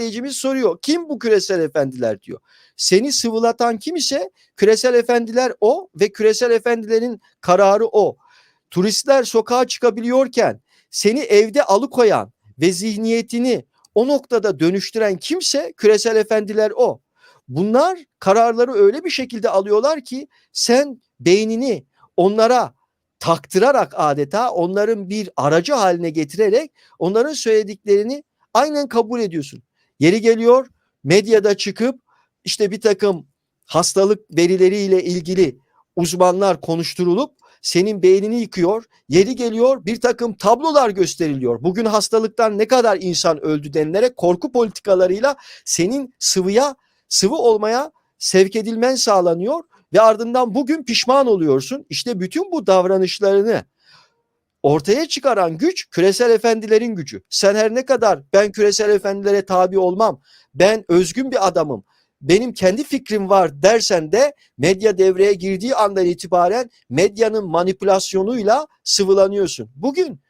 izleyicimiz soruyor. Kim bu küresel efendiler diyor. Seni sıvılatan kim ise küresel efendiler o ve küresel efendilerin kararı o. Turistler sokağa çıkabiliyorken seni evde alıkoyan ve zihniyetini o noktada dönüştüren kimse küresel efendiler o. Bunlar kararları öyle bir şekilde alıyorlar ki sen beynini onlara taktırarak adeta onların bir aracı haline getirerek onların söylediklerini aynen kabul ediyorsun. Yeri geliyor medyada çıkıp işte bir takım hastalık verileriyle ilgili uzmanlar konuşturulup senin beynini yıkıyor. Yeri geliyor bir takım tablolar gösteriliyor. Bugün hastalıktan ne kadar insan öldü denilerek korku politikalarıyla senin sıvıya sıvı olmaya sevk edilmen sağlanıyor ve ardından bugün pişman oluyorsun. İşte bütün bu davranışlarını ortaya çıkaran güç küresel efendilerin gücü. Sen her ne kadar ben küresel efendilere tabi olmam, ben özgün bir adamım, benim kendi fikrim var dersen de medya devreye girdiği andan itibaren medyanın manipülasyonuyla sıvılanıyorsun. Bugün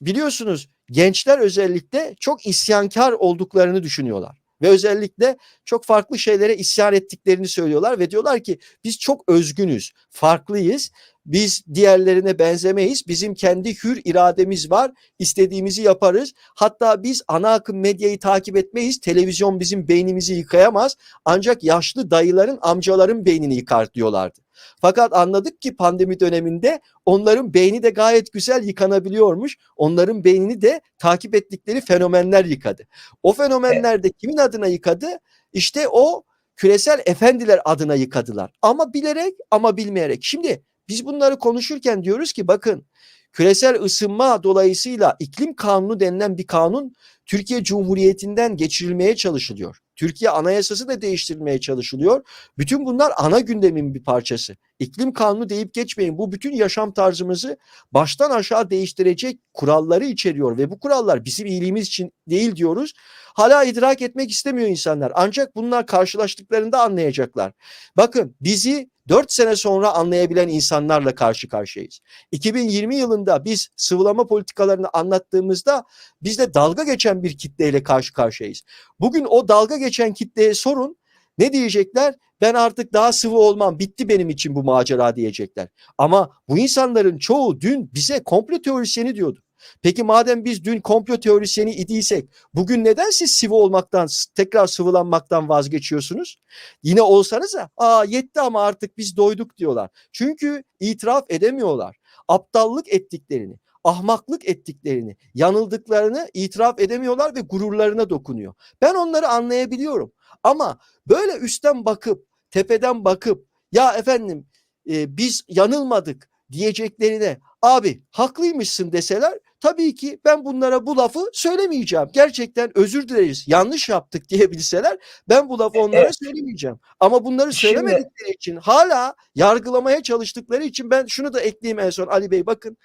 biliyorsunuz gençler özellikle çok isyankar olduklarını düşünüyorlar. Ve özellikle çok farklı şeylere isyan ettiklerini söylüyorlar ve diyorlar ki biz çok özgünüz, farklıyız. Biz diğerlerine benzemeyiz. Bizim kendi hür irademiz var. İstediğimizi yaparız. Hatta biz ana akım medyayı takip etmeyiz. Televizyon bizim beynimizi yıkayamaz. Ancak yaşlı dayıların, amcaların beynini yıkar diyorlardı. Fakat anladık ki pandemi döneminde onların beyni de gayet güzel yıkanabiliyormuş. Onların beynini de takip ettikleri fenomenler yıkadı. O fenomenler de kimin adına yıkadı? İşte o küresel efendiler adına yıkadılar. Ama bilerek ama bilmeyerek. Şimdi biz bunları konuşurken diyoruz ki bakın küresel ısınma dolayısıyla iklim kanunu denilen bir kanun Türkiye Cumhuriyeti'nden geçirilmeye çalışılıyor. Türkiye anayasası da değiştirilmeye çalışılıyor. Bütün bunlar ana gündemin bir parçası. İklim kanunu deyip geçmeyin. Bu bütün yaşam tarzımızı baştan aşağı değiştirecek kuralları içeriyor ve bu kurallar bizim iyiliğimiz için değil diyoruz. Hala idrak etmek istemiyor insanlar. Ancak bunlar karşılaştıklarında anlayacaklar. Bakın bizi 4 sene sonra anlayabilen insanlarla karşı karşıyayız. 2020 yılında biz sıvılama politikalarını anlattığımızda bizde dalga geçen bir kitleyle karşı karşıyayız. Bugün o dalga geçen kitleye sorun ne diyecekler? Ben artık daha sıvı olmam bitti benim için bu macera diyecekler. Ama bu insanların çoğu dün bize komplo teorisyeni diyordu. Peki madem biz dün komplo teorisyeni idiysek bugün neden siz sıvı olmaktan tekrar sıvılanmaktan vazgeçiyorsunuz? Yine olsanız da aa yetti ama artık biz doyduk diyorlar. Çünkü itiraf edemiyorlar. Aptallık ettiklerini, ahmaklık ettiklerini, yanıldıklarını itiraf edemiyorlar ve gururlarına dokunuyor. Ben onları anlayabiliyorum. Ama böyle üstten bakıp, tepeden bakıp ya efendim e, biz yanılmadık diyeceklerine abi haklıymışsın deseler tabii ki ben bunlara bu lafı söylemeyeceğim. Gerçekten özür dileriz yanlış yaptık diyebilseler ben bu lafı onlara Evet. söylemeyeceğim. Ama bunları Şimdi- söylemedikleri için hala yargılamaya çalıştıkları için ben şunu da ekleyeyim en son Ali Bey bakın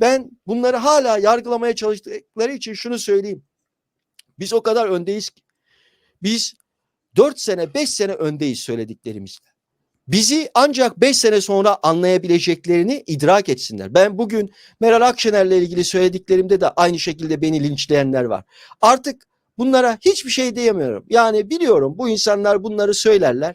ben bunları hala yargılamaya çalıştıkları için şunu söyleyeyim. Biz o kadar öndeyiz ki. Biz 4 sene 5 sene öndeyiz söylediklerimizle. Bizi ancak 5 sene sonra anlayabileceklerini idrak etsinler. Ben bugün Meral Akşener'le ilgili söylediklerimde de aynı şekilde beni linçleyenler var. Artık bunlara hiçbir şey diyemiyorum. Yani biliyorum bu insanlar bunları söylerler.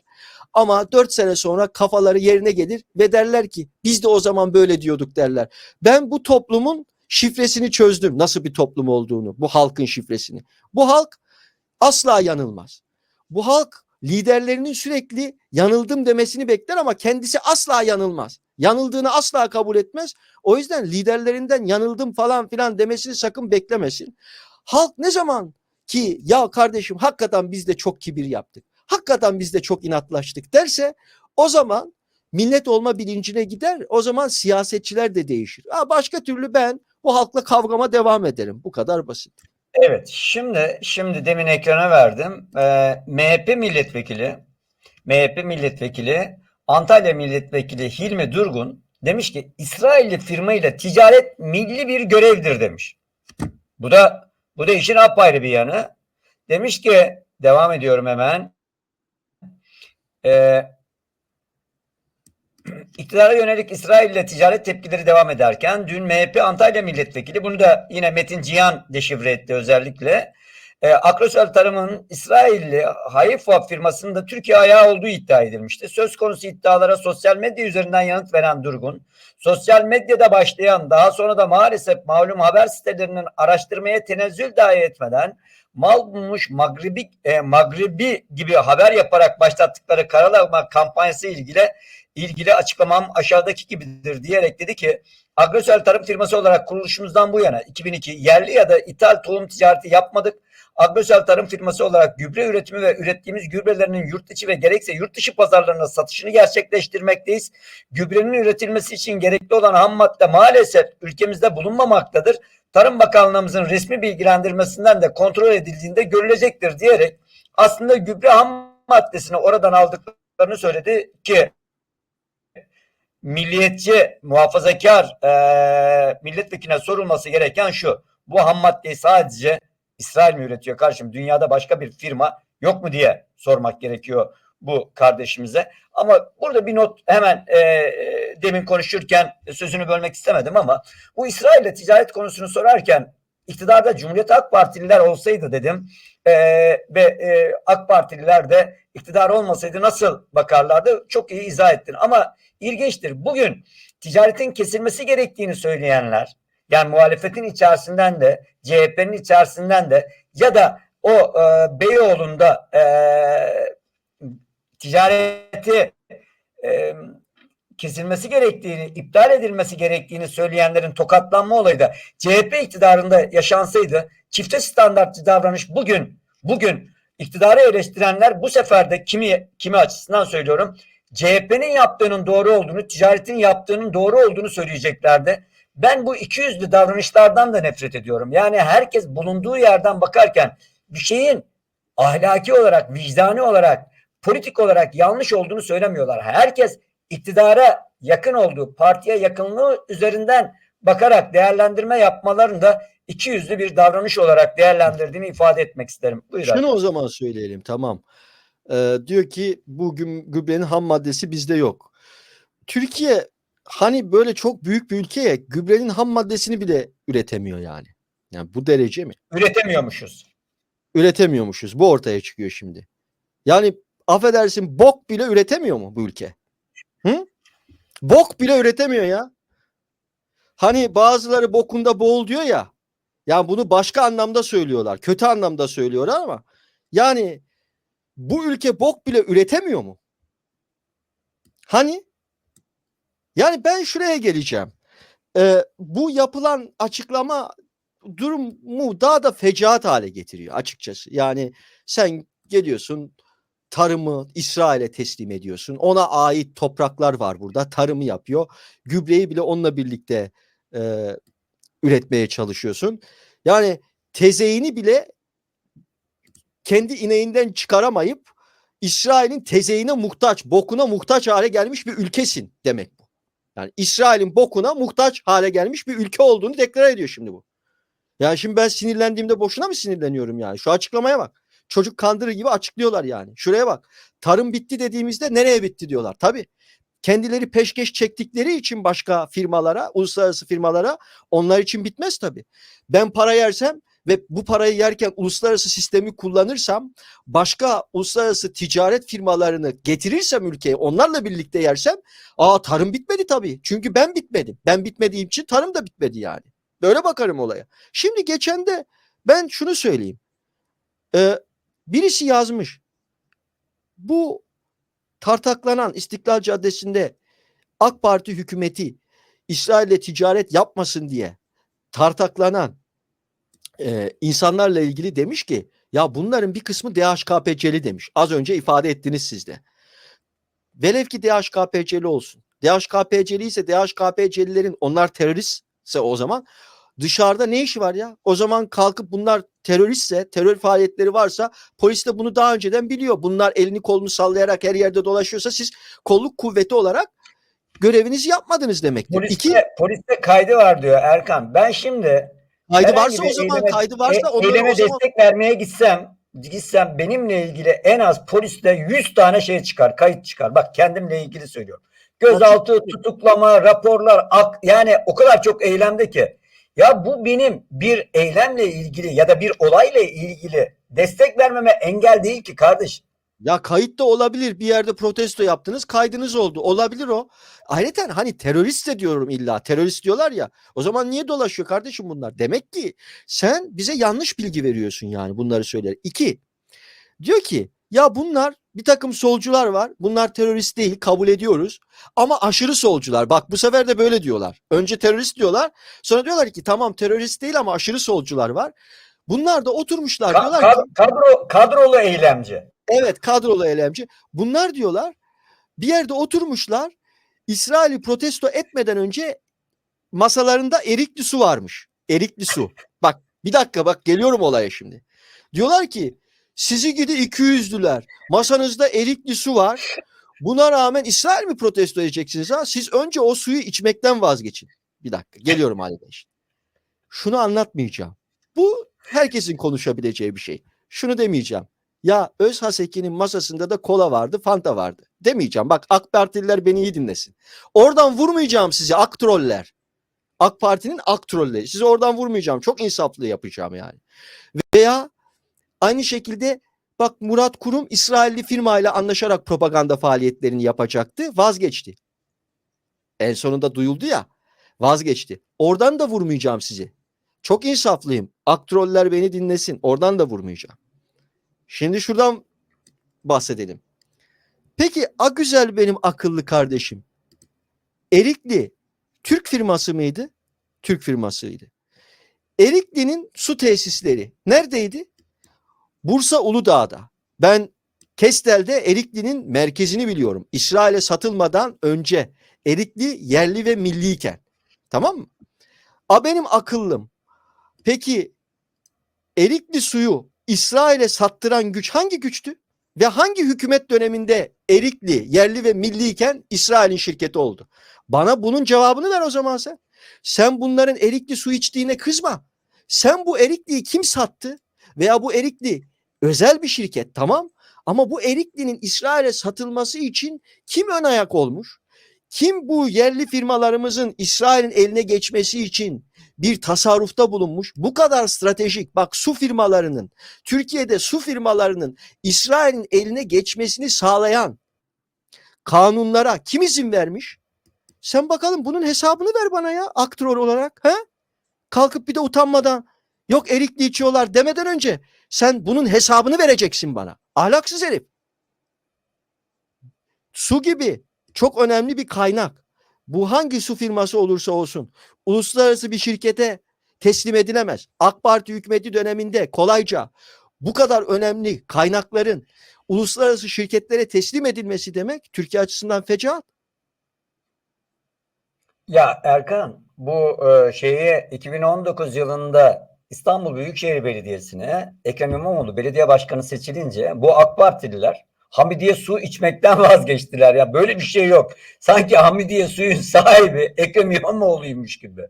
Ama 4 sene sonra kafaları yerine gelir ve derler ki biz de o zaman böyle diyorduk derler. Ben bu toplumun şifresini çözdüm. Nasıl bir toplum olduğunu, bu halkın şifresini. Bu halk asla yanılmaz. Bu halk liderlerinin sürekli yanıldım demesini bekler ama kendisi asla yanılmaz. Yanıldığını asla kabul etmez. O yüzden liderlerinden yanıldım falan filan demesini sakın beklemesin. Halk ne zaman ki ya kardeşim hakikaten biz de çok kibir yaptık. Hakikaten biz de çok inatlaştık derse o zaman millet olma bilincine gider. O zaman siyasetçiler de değişir. Ha, başka türlü ben bu halkla kavgama devam ederim. Bu kadar basit. Evet, şimdi şimdi demin ekrana verdim. Ee, MHP milletvekili, MHP milletvekili, Antalya milletvekili Hilmi Durgun demiş ki İsrailli firma ile ticaret milli bir görevdir demiş. Bu da bu da işin apayrı bir yanı. Demiş ki devam ediyorum hemen. Ee, İktidara yönelik İsrail ile ticaret tepkileri devam ederken dün MHP Antalya milletvekili bunu da yine Metin Cihan deşifre etti özellikle. E, Akrosel Tarım'ın İsrailli Haifa firmasının da Türkiye ayağı olduğu iddia edilmişti. Söz konusu iddialara sosyal medya üzerinden yanıt veren Durgun, sosyal medyada başlayan daha sonra da maalesef malum haber sitelerinin araştırmaya tenezzül dahi etmeden mal bulmuş Magribi, e, Magribi gibi haber yaparak başlattıkları karalama kampanyası ilgili ilgili açıklamam aşağıdaki gibidir diyerek dedi ki Agrosel Tarım firması olarak kuruluşumuzdan bu yana 2002 yerli ya da ithal tohum ticareti yapmadık. Agrosel Tarım firması olarak gübre üretimi ve ürettiğimiz gübrelerinin yurt içi ve gerekse yurt dışı pazarlarına satışını gerçekleştirmekteyiz. Gübrenin üretilmesi için gerekli olan ham madde maalesef ülkemizde bulunmamaktadır. Tarım Bakanlığımızın resmi bilgilendirmesinden de kontrol edildiğinde görülecektir diyerek aslında gübre ham maddesini oradan aldıklarını söyledi ki milliyetçi, muhafazakar e, milletvekiline sorulması gereken şu. Bu ham maddeyi sadece İsrail mi üretiyor kardeşim? Dünyada başka bir firma yok mu diye sormak gerekiyor bu kardeşimize. Ama burada bir not hemen e, demin konuşurken sözünü bölmek istemedim ama bu İsrail'le ticaret konusunu sorarken iktidarda Cumhuriyet Halk Partililer olsaydı dedim e, ve e, AK Partililer de iktidar olmasaydı nasıl bakarlardı? Çok iyi izah ettin. Ama ilginçtir bugün ticaretin kesilmesi gerektiğini söyleyenler yani muhalefetin içerisinden de CHP'nin içerisinden de ya da o e, Beyoğlu'nda e, ticareti e, kesilmesi gerektiğini, iptal edilmesi gerektiğini söyleyenlerin tokatlanma olayı da CHP iktidarında yaşansaydı çifte standartçı davranış bugün bugün iktidarı eleştirenler bu sefer de kimi kimi açısından söylüyorum CHP'nin yaptığının doğru olduğunu, ticaretin yaptığının doğru olduğunu söyleyeceklerdi. Ben bu ikiyüzlü davranışlardan da nefret ediyorum. Yani herkes bulunduğu yerden bakarken bir şeyin ahlaki olarak, vicdani olarak, politik olarak yanlış olduğunu söylemiyorlar. Herkes iktidara yakın olduğu, partiye yakınlığı üzerinden bakarak değerlendirme yapmalarını da iki yüzlü bir davranış olarak değerlendirdiğini ifade etmek isterim. Buyur Şunu abi. o zaman söyleyelim tamam. Ee, diyor ki bu gübrenin ham maddesi bizde yok. Türkiye hani böyle çok büyük bir ülkeye gübrenin ham maddesini bile üretemiyor yani. Yani bu derece mi? Üretemiyormuşuz. Üretemiyormuşuz. Bu ortaya çıkıyor şimdi. Yani affedersin bok bile üretemiyor mu bu ülke? Hı? Bok bile üretemiyor ya. Hani bazıları bokunda boğul diyor ya. Yani bunu başka anlamda söylüyorlar. Kötü anlamda söylüyorlar ama yani bu ülke bok bile üretemiyor mu? Hani? Yani ben şuraya geleceğim. Ee, bu yapılan açıklama durumu daha da fecaat hale getiriyor açıkçası. Yani sen geliyorsun tarımı İsrail'e teslim ediyorsun. Ona ait topraklar var burada. Tarımı yapıyor. Gübreyi bile onunla birlikte e, üretmeye çalışıyorsun. Yani tezeyini bile kendi ineğinden çıkaramayıp İsrail'in tezeyine muhtaç, bokuna muhtaç hale gelmiş bir ülkesin demek bu. Yani İsrail'in bokuna muhtaç hale gelmiş bir ülke olduğunu deklar ediyor şimdi bu. Yani şimdi ben sinirlendiğimde boşuna mı sinirleniyorum yani? Şu açıklamaya bak. Çocuk kandırır gibi açıklıyorlar yani. Şuraya bak. Tarım bitti dediğimizde nereye bitti diyorlar. Tabii. Kendileri peşkeş çektikleri için başka firmalara, uluslararası firmalara onlar için bitmez tabii. Ben para yersem ve bu parayı yerken uluslararası sistemi kullanırsam başka uluslararası ticaret firmalarını getirirsem ülkeye onlarla birlikte yersem aa tarım bitmedi tabii. Çünkü ben bitmedim. Ben bitmediğim için tarım da bitmedi yani. Böyle bakarım olaya. Şimdi geçen de ben şunu söyleyeyim. Ee, birisi yazmış. Bu tartaklanan İstiklal Caddesi'nde AK Parti hükümeti İsrail'le ticaret yapmasın diye tartaklanan e, insanlarla ilgili demiş ki ya bunların bir kısmı DHKPC'li demiş. Az önce ifade ettiniz siz de. Velev ki DHKPC'li olsun. DHKPC'li ise DHKPC'lilerin onlar teröristse o zaman dışarıda ne işi var ya? O zaman kalkıp bunlar teröristse, terör faaliyetleri varsa polis de bunu daha önceden biliyor. Bunlar elini kolunu sallayarak her yerde dolaşıyorsa siz kolluk kuvveti olarak görevinizi yapmadınız demektir. Poliste, İki, poliste kaydı var diyor Erkan. Ben şimdi kaydı varsa o zaman eyleme- kaydı varsa e- eyleme o zaman destek vermeye gitsem gitsem benimle ilgili en az poliste 100 tane şey çıkar, kayıt çıkar. Bak kendimle ilgili söylüyorum. Gözaltı, tutuklama, raporlar, ak, yani o kadar çok eylemde ki Ya bu benim bir eylemle ilgili ya da bir olayla ilgili destek vermeme engel değil ki kardeş. Ya kayıt da olabilir. Bir yerde protesto yaptınız, kaydınız oldu. Olabilir o. Ayrıca hani terörist de diyorum illa. Terörist diyorlar ya. O zaman niye dolaşıyor kardeşim bunlar? Demek ki sen bize yanlış bilgi veriyorsun yani bunları söyleyerek. İki, diyor ki ya bunlar bir takım solcular var. Bunlar terörist değil kabul ediyoruz. Ama aşırı solcular. Bak bu sefer de böyle diyorlar. Önce terörist diyorlar. Sonra diyorlar ki tamam terörist değil ama aşırı solcular var. Bunlar da oturmuşlar Ka- diyorlar ki kad- kadro, kadrolu eylemci. Evet kadrolu eylemci. Bunlar diyorlar bir yerde oturmuşlar. İsrail'i protesto etmeden önce masalarında erikli su varmış. Erikli su. Bak bir dakika bak geliyorum olaya şimdi. Diyorlar ki sizi gidi 200'lüler. Masanızda erikli su var. Buna rağmen İsrail mi protesto edeceksiniz ha? Siz önce o suyu içmekten vazgeçin. Bir dakika geliyorum Ali Bey. Şunu anlatmayacağım. Bu herkesin konuşabileceği bir şey. Şunu demeyeceğim. Ya Öz Haseki'nin masasında da kola vardı, Fanta vardı. Demeyeceğim. Bak AK Partililer beni iyi dinlesin. Oradan vurmayacağım sizi ak troller. AK Parti'nin ak trolleri. Sizi oradan vurmayacağım. Çok insaflı yapacağım yani. Veya aynı şekilde bak Murat Kurum İsrailli firmayla anlaşarak propaganda faaliyetlerini yapacaktı. Vazgeçti. En sonunda duyuldu ya. Vazgeçti. Oradan da vurmayacağım sizi. Çok insaflıyım. Ak troller beni dinlesin. Oradan da vurmayacağım. Şimdi şuradan bahsedelim. Peki a güzel benim akıllı kardeşim. Erikli Türk firması mıydı? Türk firmasıydı. Erikli'nin su tesisleri neredeydi? Bursa Uludağ'da. Ben Kestel'de Erikli'nin merkezini biliyorum. İsrail'e satılmadan önce Erikli yerli ve milliyken. Tamam mı? A benim akıllım. Peki Erikli suyu İsrail'e sattıran güç hangi güçtü? Ve hangi hükümet döneminde Erikli yerli ve milliyken İsrail'in şirketi oldu? Bana bunun cevabını ver o zaman sen. Sen bunların Erikli su içtiğine kızma. Sen bu Erikli'yi kim sattı? Veya bu Erikli özel bir şirket tamam ama bu Erikli'nin İsrail'e satılması için kim ön ayak olmuş? Kim bu yerli firmalarımızın İsrail'in eline geçmesi için bir tasarrufta bulunmuş? Bu kadar stratejik bak su firmalarının Türkiye'de su firmalarının İsrail'in eline geçmesini sağlayan kanunlara kim izin vermiş? Sen bakalım bunun hesabını ver bana ya aktör olarak. He? Kalkıp bir de utanmadan yok erikli içiyorlar demeden önce sen bunun hesabını vereceksin bana. Ahlaksız herif. Su gibi çok önemli bir kaynak. Bu hangi su firması olursa olsun uluslararası bir şirkete teslim edilemez. AK Parti hükümeti döneminde kolayca bu kadar önemli kaynakların uluslararası şirketlere teslim edilmesi demek Türkiye açısından fecaat. Ya Erkan bu e, şeyi 2019 yılında İstanbul Büyükşehir Belediyesi'ne Ekrem İmamoğlu belediye başkanı seçilince bu AK Partililer Hamidiye su içmekten vazgeçtiler ya böyle bir şey yok. Sanki Hamidiye suyun sahibi Ekrem İmamoğlu'ymuş gibi.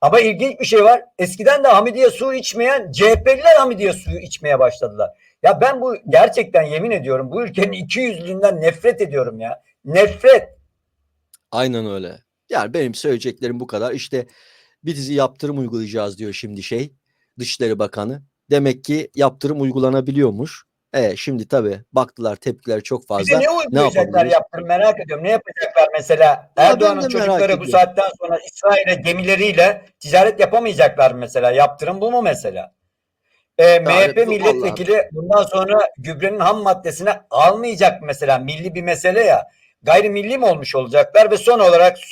Ama ilginç bir şey var. Eskiden de Hamidiye su içmeyen CHP'liler Hamidiye suyu içmeye başladılar. Ya ben bu gerçekten yemin ediyorum bu ülkenin iki yüzlülüğünden nefret ediyorum ya. Nefret. Aynen öyle. Yani benim söyleyeceklerim bu kadar. İşte bir dizi yaptırım uygulayacağız diyor şimdi şey Dışişleri Bakanı. Demek ki yaptırım uygulanabiliyormuş. E şimdi tabii baktılar tepkiler çok Bize fazla. ne uygulayacaklar yapabiliriz? yaptırım merak ediyorum. Ne yapacaklar mesela? ben Erdoğan'ın çocukları bu saatten sonra İsrail'e gemileriyle ticaret yapamayacaklar mesela. Yaptırım bu mu mesela? Ee, MHP milletvekili bundan sonra gübrenin ham maddesini almayacak mesela. Milli bir mesele ya. Gayrimilli mi olmuş olacaklar ve son olarak soru